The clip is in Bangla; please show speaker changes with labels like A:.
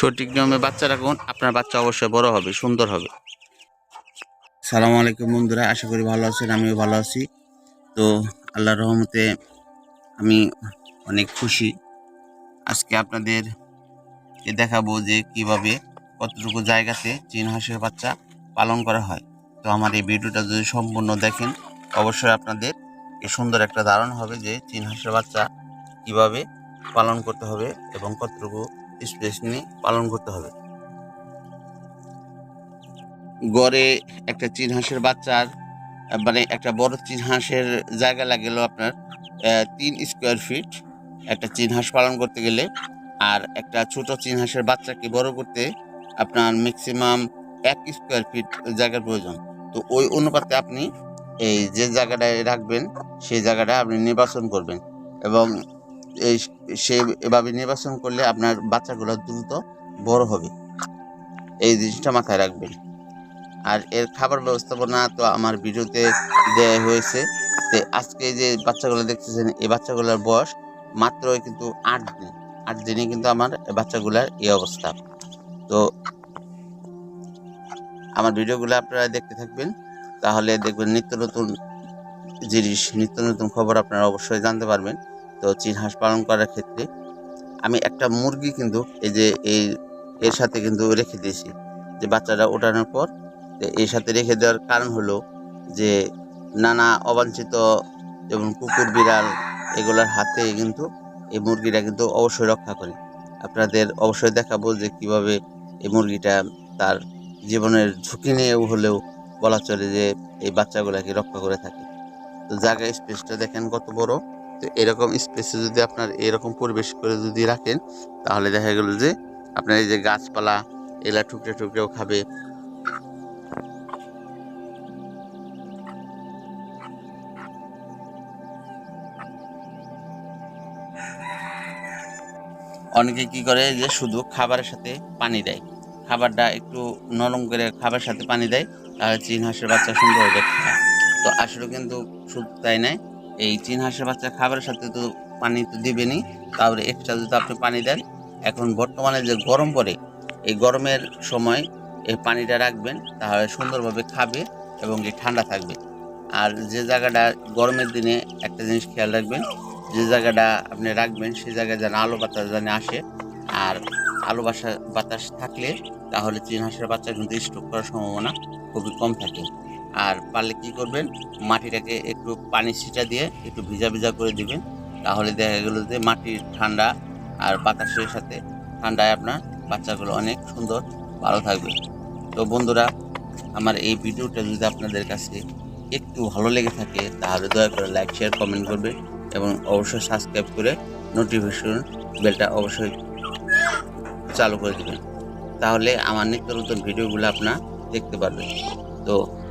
A: সঠিক নিয়মে বাচ্চা রাখুন, আপনার বাচ্চা অবশ্যই বড় হবে, সুন্দর হবে। সালামু আলাইকুম বন্ধুরা, আশা করি ভালো আছেন, আমিও ভালো আছি। তো আল্লাহর রহমতে আমি অনেক খুশি। আজকে আপনাদের দেখাবো যে কীভাবে কতটুকু জায়গাতে চীন হাঁসের বাচ্চা পালন করা হয়। তো আমার এই ভিডিওটা যদি সম্পূর্ণ দেখেন, অবশ্যই আপনাদের এ সুন্দর একটা ধারণা হবে যে চীন হাঁসের বাচ্চা কীভাবে পালন করতে হবে এবং কতটুকু স্পেস নিয়ে পালন করতে হবে। গড়ে একটা চীন হাঁসের বাচ্চার মানে একটা বড় চীন হাঁসের জায়গা লাগেল আপনার তিন স্কোয়ার ফিট একটা চীন হাঁস পালন করতে গেলে। আর একটা ছোট চীন হাঁসের বাচ্চাকে বড় করতে আপনার ম্যাক্সিমাম এক স্কোয়ার ফিট জায়গার প্রয়োজন। তো ওই অনুপাতে আপনি এই যে জায়গাটায় রাখবেন, সেই জায়গাটা আপনি নির্বাচন করবেন। এবং এই সে এভাবে নির্বাচন করলে আপনার বাচ্চাগুলো দ্রুত বড় হবে। এই জিনিসটা মাথায় রাখবেন। আর এর খাবার ব্যবস্থাপনা তো আমার ভিডিওতে দেওয়া হয়েছে। তো আজকে যে বাচ্চাগুলো দেখতেছেন, এই বাচ্চাগুলোর বয়স মাত্র কিন্তু আট দিন। আট দিনে কিন্তু আমার বাচ্চাগুলার এই অবস্থা। তো আমার ভিডিওগুলো আপনারা দেখতে থাকবেন। তাহলে দেখবেন নিত্য নতুন জিনিস, নিত্য নতুন খবর আপনারা অবশ্যই জানতে পারবেন। তো চীন হাঁস পালন করার ক্ষেত্রে আমি একটা মুরগি কিন্তু এই যে এই, এর সাথে কিন্তু রেখে দিয়েছি যে বাচ্চাটা ওঠানোর পর এর সাথে রেখে দেওয়ার কারণ হলো যে নানা অবাঞ্ছিত যেমন কুকুর, বিড়াল এগুলোর হাতে কিন্তু এই মুরগিটা কিন্তু অবশ্যই রক্ষা করে। আপনাদের অবশ্যই দেখাবো যে কীভাবে এই মুরগিটা তার জীবনের ঝুঁকি নিয়ে হলেও বলা চলে যে এই বাচ্চাগুলোকে রক্ষা করে থাকে। তো জায়গা স্পেসটা দেখেন কত বড়। তো এরকম স্পেসে যদি আপনার এরকম পরিবেশ করে যদি রাখেন, তাহলে দেখা গেল যে আপনার এই যে গাছপালা এগুলা টুকরে টুকরেও খাবে। অনেকে কি করে যে শুধু খাবারের সাথে পানি দেয়। খাবারটা একটু নরম করে খাবারের সাথে পানি দেয়, তাহলে চীন হাঁসের বাচ্চা সুন্দরভাবে খায় তো আসলে কিন্তু শুধু তাই নয় এই চীন হাঁসের বাচ্চা খাবারের সাথে তো পানি তো দিবেনই। তারপরে এক্সট্রা যদি আপনি পানি দেন, এখন বর্তমানে যে গরম পড়ে, এই গরমের সময় এই পানিটা রাখবেন, তাহলে সুন্দরভাবে খাবে এবং কি ঠান্ডা থাকবে। আর যে জায়গাটা গরমের দিনে একটা জিনিস খেয়াল রাখবেন, যে জায়গাটা আপনি রাখবেন সেই জায়গায় যেন আলো বাতাস যেন আসে। আর আলো বাসা, বাতাস থাকলে তাহলে চীন হাঁসের বাচ্চা কিন্তু স্ট্রোক করার সম্ভাবনা খুবই কম থাকে। আর পারলে কি করবেন? মাটিটাকে একটু পানি ছিটা দিয়ে একটু ভিজা ভিজা করে দিবেন। তাহলে দেখা গেল যে মাটির ঠান্ডা আর বাতাসের সাথে ঠান্ডায় আপনার বাচ্চাগুলো অনেক সুন্দর ভালো থাকবে। তো বন্ধুরা, আমার এই ভিডিওটা যদি আপনাদের কাছে একটু ভালো লেগে থাকে, তাহলে দয়া করে লাইক শেয়ার কমেন্ট করবে এবং অবশ্যই সাবস্ক্রাইব করে নোটিফিকেশন বেলটা অবশ্যই চালু করে দেবেন। তাহলে আমার নিত্য নতুন ভিডিওগুলো আপনার দেখতে পারবেন। তো